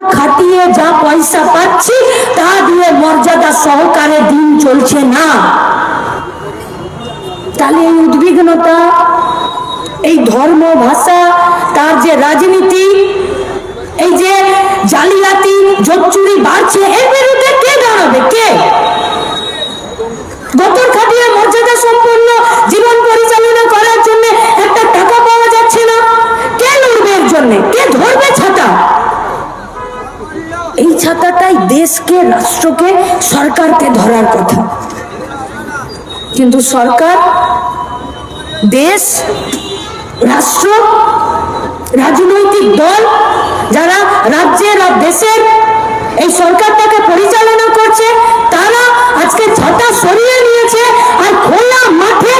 খাটিয়ে যা পয়সা পাচ্ছি, তা দিয়ে মর্যাদা সহকারে দিন চলছে না। তাহলে এই উদ্বিগ্নতা, এই ধর্ম ভাষা, তার যে রাজনীতি, এই যে জালিয়াতি জোচুরি বাড়ছে, এর বিরুদ্ধে কে দাঁড়াবে? কে? রাষ্ট্রকে সরকারকে ধরার কথা। কিন্তু সরকার, দেশ, রাষ্ট্র, রাজনৈতিক দল, যারা রাজ্যের আর দেশের এই সরকারটাকে পরিচালনা করছে, তারা আজকে ছাতা সরিয়ে নিয়েছে আর খোলা মাঠে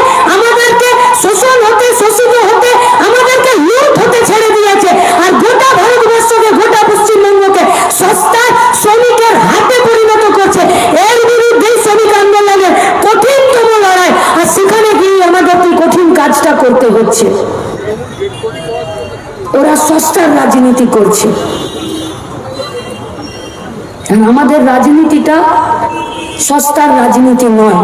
সস্তার রাজনীতি করছে আর আমাদের রাজনীতিটা সস্তার রাজনীতি নয়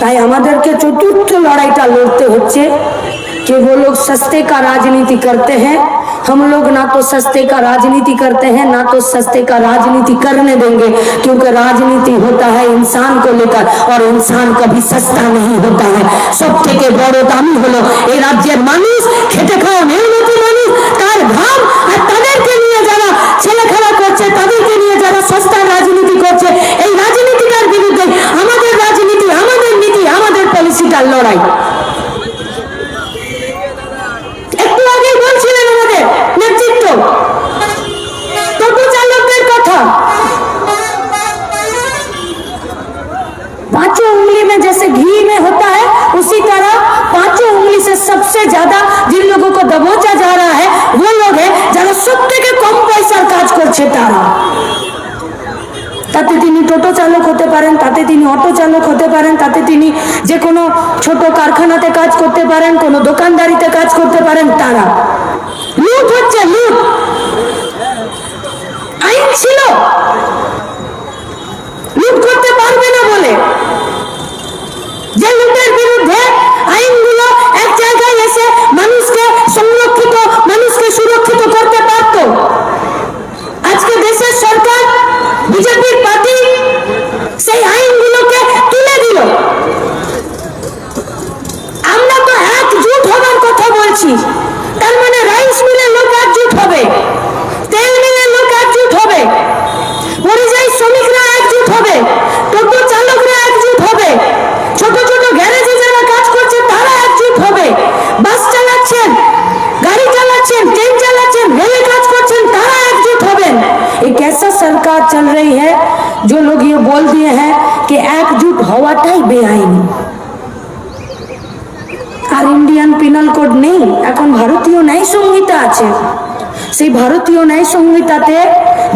তাই আমাদেরকে চতুর্থ লড়াইটা লড়তে হচ্ছে कि वो लोग सस्ते का राजनीति करते हैं हम लोग ना तो सस्ते का राजनीति करते हैं ना तो सस्ते का राजनीति करने देंगे क्योंकि राजनीति होता है इंसान को लेकर और इंसान कभी सस्ता नहीं होता है सब থেকে বড় দামি হলো এই রাজ্যের মানুষ খেটে খাওয়া মেহনতি মানুষ তার ঘাম আর তাদেরকে নিয়ে যারা ছেলে খেলা করছে, তাদেরকে নিয়ে যারা সস্তার রাজনীতি করছে, এই রাজনীতিটার বিরুদ্ধে আমাদের রাজনীতি, আমাদের নীতি, আমাদের পলিসিটার লড়াই। করছে তারা। তাতে তিনি টোটো চালক হতে পারেন, তাতে তিনি অটো চালক হতে পারেন, তাতে তিনি যে কোনো ছোট কারখানাতে কাজ করতে পারেন, কোনো দোকানদারিতে কাজ করতে পারেন তারা। লুট হচ্ছে, লুট। আইন ছিল লুট করতে পারবে না বলে যে লুটের বিরুদ্ধে আইনগুলো এক জায়গায় এসে মানুষকে সংরক্ষিত মানুষকে সুরক্ষিত করতে পারত আজকে দেশের সরকার বিজেপির পার্টি সেই আইনগুলোকে তুলে দিল আমরা তো একজুট হবার কথা বলছি তার মানে রাইস মিলের লোক একজুট হবে তেল মিলের লোক একজুট হবে পরিযায়ী শ্রমিকরা একজুট হবে টোটো চালকরা একজুট হবে ছোট ছোট গ্যারেজে যারা কাজ করছে তারা একজুট হবে বাস চালাচ্ছেন গাড়ি চালাচ্ছেন ট্রেন চালাচ্ছেন রেলে কাজ করছেন তারা একजुट হবেন एक ऐसा सरकार चल रही है जो लोग ये बोल दिए हैं कि एकजुट হওয়াটাই বেআইনি আর ইন্ডিয়ান পিনাল কোড নেই এখন ভারতীয় ন্যায় সংহিতা আছে সেই ভারতীয় ন্যায় সংহিতাতে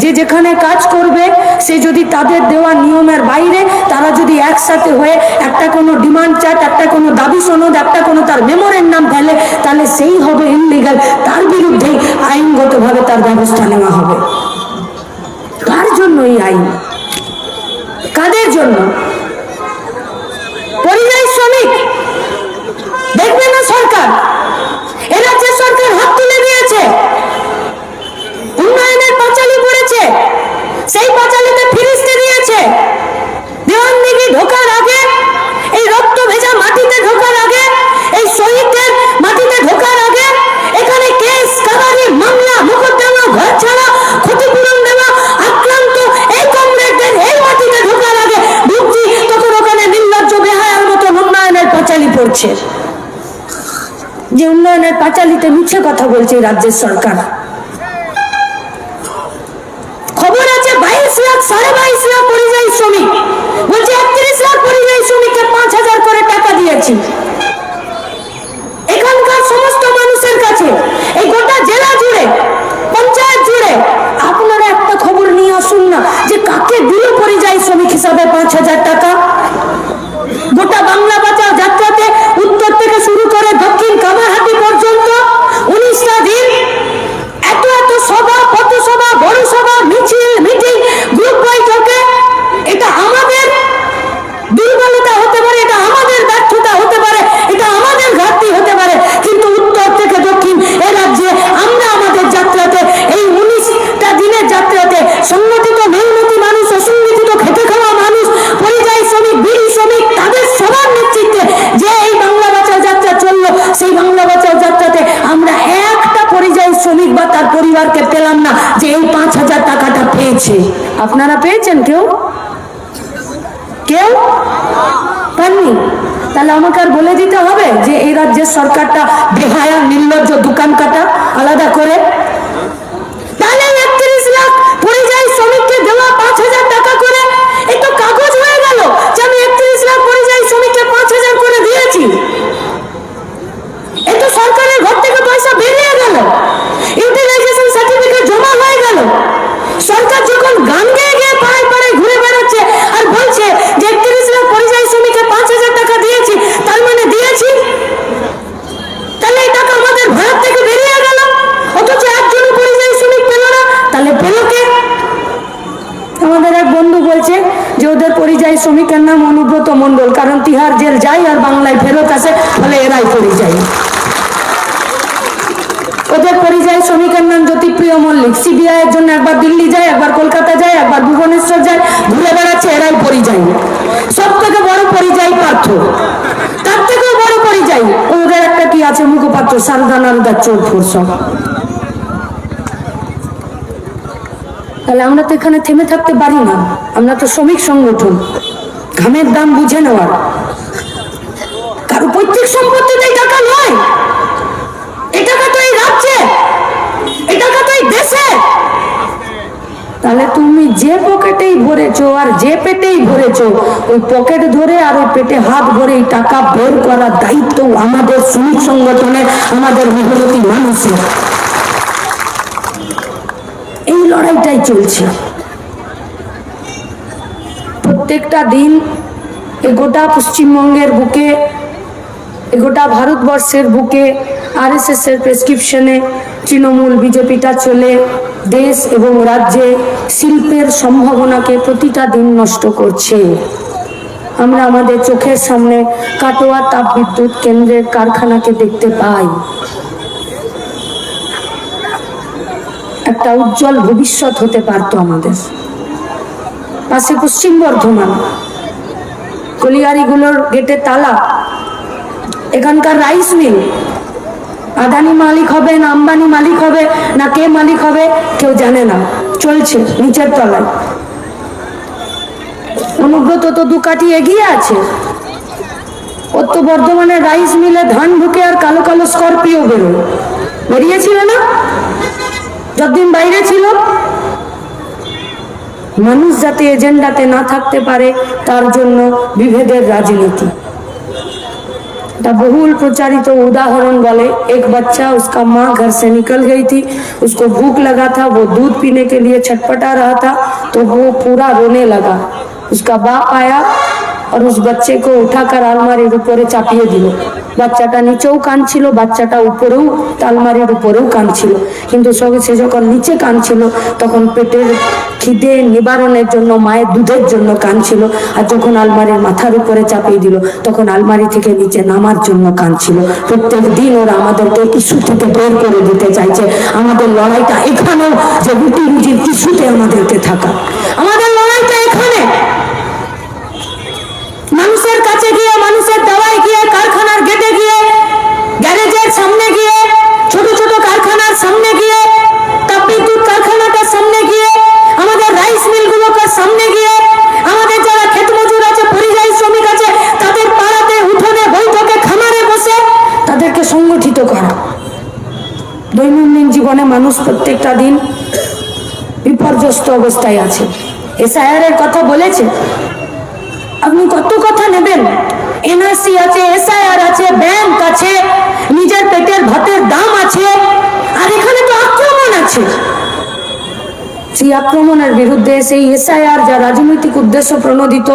যে যেখানে কাজ করবে সে যদি তাদের দেওয়া নিয়মের বাইরে তারা যদি একসাথে হয়ে একটা কোনো ডিমান্ড চার্ট একটা কোনো দাবি সনদ একটা কোনো তার মেমোরের নাম ফেলে তাহলে সেই হবে ইনলিগাল তার বিরুদ্ধেই আইনগতভাবে তার ব্যবস্থা নেওয়া হবে কার জন্য এই আইন? কাদের জন্য? যে উন্নয়নের পাঁচালিতে মিছে কথা বলছে রাজ্যের সরকার। খবর আছে বাইশ লাখ, সাড়ে বাইশ লাখ পরিযায়ী শ্রমিক। বলছে একত্রিশ লাখ পরিযায়ী শ্রমিককে পাঁচ হাজার করে টাকা দিয়েছি। পরিবারকে পেলাম না যে এই পাঁচ হাজার টাকাটা পেয়েছে। আপনারা পেয়েছেন কেউ? কেউ? পাননি? তাহলে আমাকে আর বলে দিতে হবে যে এই রাজ্যের সরকারটা বেহায়া, নির্লজ্জ, দোকান কাটা, আলাদা করে তাহলে একত্রিশ লাখ পরিযায়ী শ্রমিককে দেওয়া পাঁচ হাজার টাকা করে এই তো কাগজ হয়ে গেল যে আমি একত্রিশ লাখ পরিযায়ী শ্রমিককে পাঁচ হাজার করে দিয়েছি এই তো সরকারের ঘর থেকে পয়সা বেরিয়ে গেল ইউটিলাইজেশন সার্টিফিকেট জমা হয়ে গেল সরকার যখন গান গেয়ে গিয়ে পাড়ায় পাড়ায় ঘুরে বেড়াচ্ছে আর বলছে যে একত্রিশ লাখ পরিযায়ী শ্রমিককে পাঁচ হাজার টাকা দিয়েছি তার মানে দিয়েছি তাহলে এই টাকা আমাদের ভারত থেকে বেরিয়ে গেল অথচ একজনও পরিযায়ী শ্রমিক পেল না তাহলে পেল কে আমাদের এক বন্ধু বলছে যে ওদের পরিযায়ী শ্রমিকের নাম অনুব্রত মণ্ডল, কারণ তিহার জেল যায় আর বাংলায় ফেরত আসে ফলে এরাই পরিযায়ী। ওদের পরিযায়ী শ্রমিকের নাম জ্যোতিপ্রিয় মল্লিক, সিবিআই এর জন্য একবার দিল্লি যায়, একবার কলকাতা যায়, একবার ভুবনেশ্বর যায়, ঘুরে বেড়াচ্ছে, এরাই পরিযায়ী। সব থেকে বড় পরিযায়ী পার্থ। তার থেকেও বড় পরিযায়ী। ওদের একটা কি আছে, মুখপাত্র সারদা নারদা চোর ফোর সব তাহলে আমরা তো এখানে থেমে থাকতে পারি না। আমরা তো শ্রমিক সংগঠন। ঘামের দাম বুঝে নেওয়ার। কারও পৈতৃক টাকা নয়। টাকা তো এই রাজ্যে। টাকা তো এই দেশে। তাহলে তুমি যে পকেটেই ভরেছো আর যে পেটেই ভরেছো, ওই পকেট ধরে আর ওই পেটে হাত ভরে এই টাকা বের করার দায়িত্ব আমাদের শ্রমিক সংগঠনের, আমাদের মেহনতি মানুষের। লড়াইটাই চলছে। প্রত্যেকটা দিন এ গোটা পশ্চিমবঙ্গের বুকে, এ গোটা ভারতবর্ষের বুকে আরএসএস এর প্রেসক্রিপশনে তৃণমূল বিজেপিটা চলে, দেশ এবং রাজ্যে শিল্পের সম্ভাবনাকে প্রতিটা দিন নষ্ট করছে। আমরা আমাদের চোখের সামনে কাটোয়া তাপ বিদ্যুৎ কেন্দ্রের কারখানাকে দেখতে পাই। একটা উজ্জ্বল ভবিষ্যৎ হতে পারতো আমাদের। পাশে পশ্চিম বর্ধমান, কলিয়ারিগুলোর গেটে তালা, এখানকার রাইস মিল। আদানি মালিক হবে না আম্বানি মালিক হবে না কে মালিক হবে কেউ জানে না। চলছে নিচের তলায়। অনুব্রত তো দু কাঠি এগিয়ে আছে। ওর তো বর্ধমানের রাইস মিলে ধান ঢুকে আর কালো কালো স্করপিও বেরোয়। বেরিয়েছিল না? যতদিন বাইরে ছিল মানুষ যাতে এজেন্ডাতে না থাকতে পারে তার জন্য বিভেদের রাজনীতি का बहुल प्रचारित उदाहरण बोले एक बच्चा उसका माँ घर से निकल गई थी उसको भूख लगा था वो दूध पीने के लिए छटपटा रहा था तो वो पूरा रोने लगा उसका बाप आया আর উস বাচ্চাকে উঠাকার আলমারির উপরে চাপিয়ে দিল। বাচ্চাটা নিচেও কাঁদছিল, বাচ্চাটা উপরেও আলমারির উপরেও কাঁদছিল। কিন্তু সে যখন নিচে কাঁদছিল, তখন পেটের খিদে নিবারণের জন্য, মায়ের দুধের জন্য কাঁদছিল। আর যখন আলমারির মাথার উপরে চাপিয়ে দিল, তখন আলমারি থেকে নিচে নামার জন্য কাঁদছিল। প্রত্যেক দিন ওরা আমাদেরকে ইস্যু থেকে বের করে দিতে চাইছে। আমাদের লড়াইটা এখানেও যে রুটি রুজির ইস্যুতে আমাদেরকে থাকা। আমাদের লড়াইটা এখানে। মানুষের কাছে গিয়ে, মানুষের দাওয়ায় গিয়ে, কারখানার গেটে গিয়ে, গ্যারেজের সামনে গিয়ে, ছোট ছোট কারখানার সামনে গিয়ে তাপবিদ্যুৎ কারখানাটার সামনে গিয়ে, আমাদের রাইস মিলগুলোকে সামনে গিয়ে, আমাদের যারা ক্ষেত মজুর আছে, পরিযায়ী শ্রমিক আছে, তাদের পাড়াতে উঠোনে, বৈঠকে, খামারে বসে তাদেরকে সংগঠিত করা। দৈনন্দিন জীবনে মানুষ প্রত্যেকটা দিন বিপর্যস্ত অবস্থায় আছে। এসআইআর এর কথা বলেছে আপনি কত কথা নেবেন? এনআরসি আছে এসআইআর আছে ব্যাংক আছে, নিজের পেটের ভাতের দাম আছে, আর এখানে তো আক্রমণ আছে। সেই আক্রমণের বিরুদ্ধে সেই এসআইআর যা রাজনৈতিক উদ্দেশ্য প্রণোদিত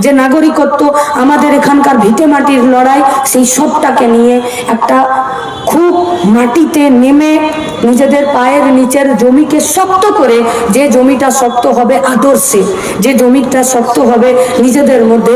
যে নাগরিকত্ব, আমাদের এখানকার ভিটে মাটির লড়াই, সেই সবটাকে নিয়ে একটা খুব মাটিতে নেমে নিজেদের পায়ের নিচের জমিকে শক্ত করে যে জমিটা শক্ত হবে আদর্শে, যে জমিটা শক্ত হবে নিজেদের মধ্যে